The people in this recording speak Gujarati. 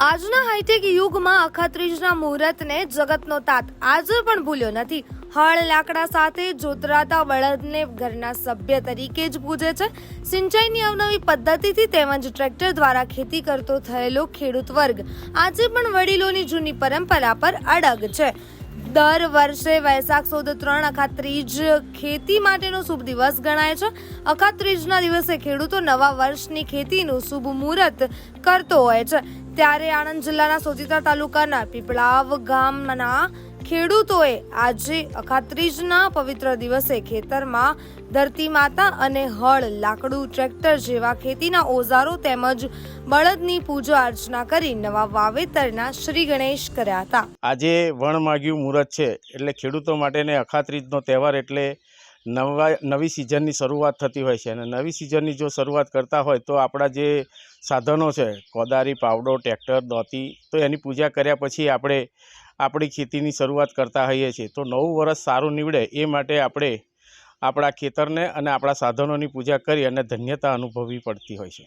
આજના હાઈટેક યુગમાં અખાત્રીજના મુહૂર્તને જગતનો તાત આજે પણ ભૂલ્યો નથી. હળ લાકડા સાથે જોતરાતા બળદને ઘરના સભ્ય તરીકે જ પૂજે છે. સિંચાઈની અવનવી પદ્ધતિથી તેમજ ટ્રેક્ટર દ્વારા ખેતી કરતો થયેલો ખેડૂત વર્ગ આજે પણ વડીલોની જૂની પરંપરા પર અડગ છે. દર વર્ષે વૈશાખ સુદ ત્રણ અખાત્રીજ ખેતી માટેનો શુભ દિવસ ગણાય છે. અખાત્રીજના દિવસે ખેડૂતો નવા વર્ષની ખેતીનું શુભ મુહૂર્ત કરતો હોય છે. ત્યારે આણંદ જિલ્લાના સોજીતા તાલુકાના પીપળાવ ગામના ખેડૂતોએ આજે અખાત્રીજના પવિત્ર દિવસે ખેતરમાં ધરતી માતા અને હળ, લાકડું, ટ્રેક્ટર જેવા ખેતીના ઓજારો તેમજ બળદની પૂજા અર્ચના કરી નવા વાવેતરના શ્રી ગણેશ કર્યા હતા. આજે વણમાગ્યું મુહૂર્ત છે એટલે ખેડૂતો માટેને અખાત્રીજનો તહેવાર એટલે નવા, નવી સિઝનની શરૂઆત થતી હોય છે અને નવી સિઝનની જો શરૂઆત કરતા હોય તો આપણા જે સાધનો છે, કોદારી, પાવડો, ટ્રેક્ટર, દોતી, તો એની પૂજા કર્યા પછી આપણે આપણી ખેતીની શરૂઆત કરતા હોઈએ છીએ. તો નવું વરસ સારું નીવડે એ માટે આપણે આપણા ખેતરને અને આપણા સાધનોની પૂજા કરી અને ધન્યતા અનુભવવી પડતી હોય છે.